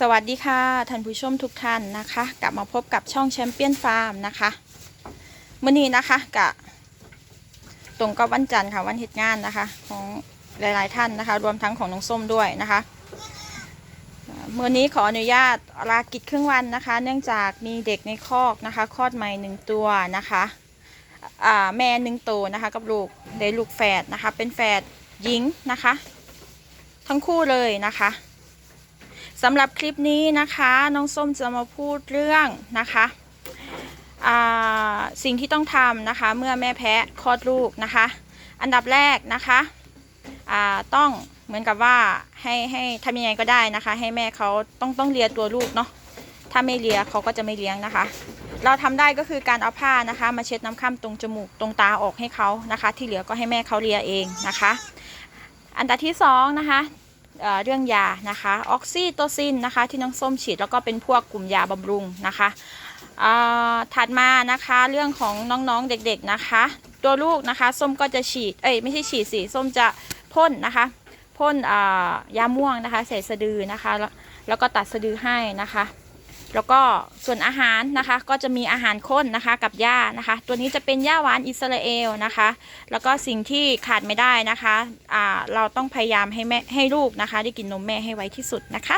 สวัสดีค่ะท่านผู้ชมทุกท่านนะคะ กลับมาพบกับช่องแชมเปี้ยนฟาร์มนะคะเมื่อนี้นะคะกะตรงกับวันจันทร์ค่ะวันเหตุงานนะคะ ของหลายๆท่านนะคะ รวมทั้งของน้องส้มด้วยนะคะเมื่อนี้ขออนุญาตลากิจครึ่งวันนะคะ เนื่องจากมีเด็กในคอกนะคะคลอดใหม่หนึ่งตัวนะคะแม่หนึ่งตัวนะคะกับลูกได้ลูกแฝดนะคะ เป็นแฝดหญิงนะคะ ทั้งคู่เลยนะคะ สำหรับคลิปนี้นะคะน้องส้มจะมาพูดเรื่องนะคะสิ่งที่ต้องทำนะคะเมื่อแม่แพะคลอดลูกนะคะ อันดับแรกนะคะต้องเหมือนกับว่าให้ให้ทำยังไงก็ได้นะคะ ให้แม่เขาต้องต้องเลียตัวลูกเนาะถ้าไม่เลียเขาก็จะไม่เลี้ยงนะคะ เราทำได้ก็คือการเอาผ้านะคะ มาเช็ดน้ำค่ำตรงจมูกตรงตาออกให้เขานะคะ ที่เหลือก็ให้แม่เขาเลียเองนะคะ อันดับที่สองนะคะ เเรื่องยานะคะออกซิโตซินนะคะที่น้องส้มฉีดแล้วก็เป็นพวกกลุ่มยาบำรุงนะคะถัดมานะคะเรื่องของน้องๆเด็กๆนะคะ ตัวลูกนะคะส้มก็จะฉีดเอ้ยไม่ใช่ฉีดสิส้มจะพ่นนะคะพ่นอ่ายาม่วงนะคะใส่สะดือนะคะ แล้วก็ตัดสะดือให้นะคะ แล้วก็ส่วนอาหารนะคะก็จะมีอาหารข้นนะคะกับหญ้านะคะ ตัวนี้จะเป็นหญ้าหวานอิสราเอลนะคะ แล้วก็สิ่งที่ขาดไม่ได้นะคะเราต้องพยายามให้แม่ให้ลูกนะคะ ได้กินนมแม่ให้ไวที่สุดนะคะ